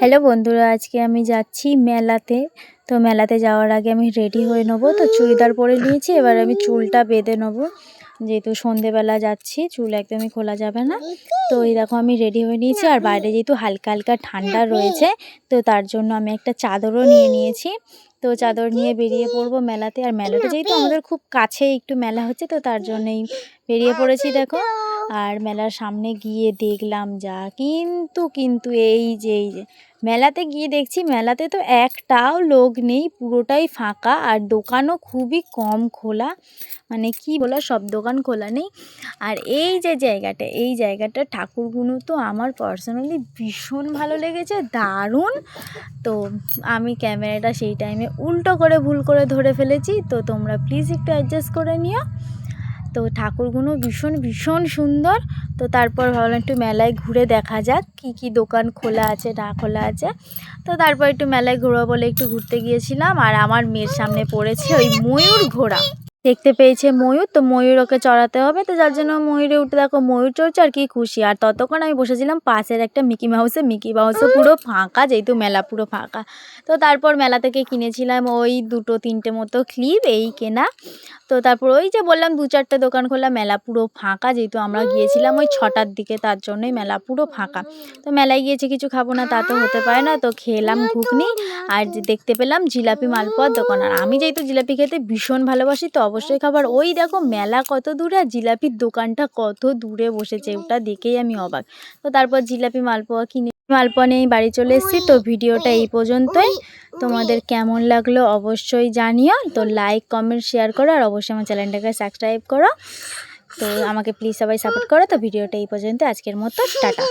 Hello বন্ধুরা, আজকে আমি যাচ্ছি মেলাতে। তো মেলাতে যাওয়ার আগে আমি রেডি হয়ে নেব। তো চুড়িদার পরে নিয়েছি, এবার আমি চুলটা বেঁধে নেব। যেহেতু সন্ধেবেলা যাচ্ছি, চুল একদমই খোলা যাবে না। তো এই দেখো আমি রেডি হয়ে নিয়েছি, আর বাইরে যেহেতু হালকা হালকা ঠান্ডা রয়েছে, তো তার জন্য আমি একটা চাদরও নিয়ে নিয়েছি। তো চাদর নিয়ে বেরিয়ে পড়ব মেলাতে। আর মেলাটা যেহেতু আমাদের খুব কাছে একটু মেলা হচ্ছে, তো তার জন্যই বেরিয়ে পড়েছি, দেখো। আর মেলার সামনে গিয়ে দেখলাম যা। কিন্তু কিন্তু এই যে এই যে, মেলাতে গিয়ে দেখছি মেলাতে তো একটাও লোক নেই, পুরোটাই ফাঁকা আর দোকানও খুবই কম খোলা। মানে কি বলা, সব দোকান খোলা নেই। আর এই যে জায়গাটা, এই জায়গাটা ঠাকুরগুলো তো আমার পার্সোনালি ভীষণ ভালো লেগেছে, দারুণ। তো আমি ক্যামেরাটা সেই টাইমে উল্টো করে ভুল করে ধরে ফেলেছি, তো তোমরা প্লিজ একটু অ্যাডজাস্ট করে নিও। তো ঠাকুরগুলো ভীষণ ভীষণ সুন্দর। তো তারপর ভাবলাম একটু মেলায় ঘুরে দেখা যাক কি কি দোকান খোলা আছে, না খোলা আছে। তো তারপর একটু মেলায় ঘোরা বলে একটু ঘুরতে গিয়েছিলাম আর আমার মেয়ের সামনে পড়েছে ওই ময়ূর ঘোড়া। দেখতে পেয়েছে ময়ূর তো ময়ূর ওকে চড়াতে হবে তো যার জন্য ময়ূরে উঠে দেখো ময়ূর চড়ছে আর কি খুশি। আর ততক্ষণ আমি বসেছিলাম পাশের একটা মিকি মাউসে মিকি মাউসও পুরো ফাঁকা যেহেতু মেলা পুরো ফাঁকা। তো তারপর মেলা থেকে কিনেছিলাম ওই দুটো তিনটে মতো ক্লিপ এই কেনা। তো তারপর ওই যে বললাম দু চারটে দোকান খোলা মেলা পুরো ফাঁকা যেহেতু আমরা গিয়েছিলাম ওই ছটার দিকে তার জন্যই মেলা পুরো ফাঁকা। তো মেলায় গিয়েছে কিছু খাব না তা তো হতে পারে না তো খেলাম ঘুগনি। আর যে দেখতে পেলাম জিলাপি মালপোয়ার দোকান। আর আমি যেহেতু জিলাপি খেতে ভীষণ ভালোবাসি তো অবশ্যই খাবার। ওই দেখো মেলা কত দূরে আর জিলাপির দোকানটা কত দূরে বসেছে, ওটা দেখেই আমি অবাক। তো তারপর জিলাপি মালপোয়া কিনে, মালপোয়া নিয়ে বাড়ি চলে এসেছি। তো ভিডিওটা এই পর্যন্তই। তোমাদের কেমন লাগল অবশ্যই জানিও। তো লাইক কমেন্ট শেয়ার করো আর অবশ্যই আমার চ্যানেলটাকে সাবস্ক্রাইব করো। তো আমাকে প্লিজ সবাই সাপোর্ট করো। তো ভিডিওটা এই পর্যন্ত। আজকের মতো টাটা।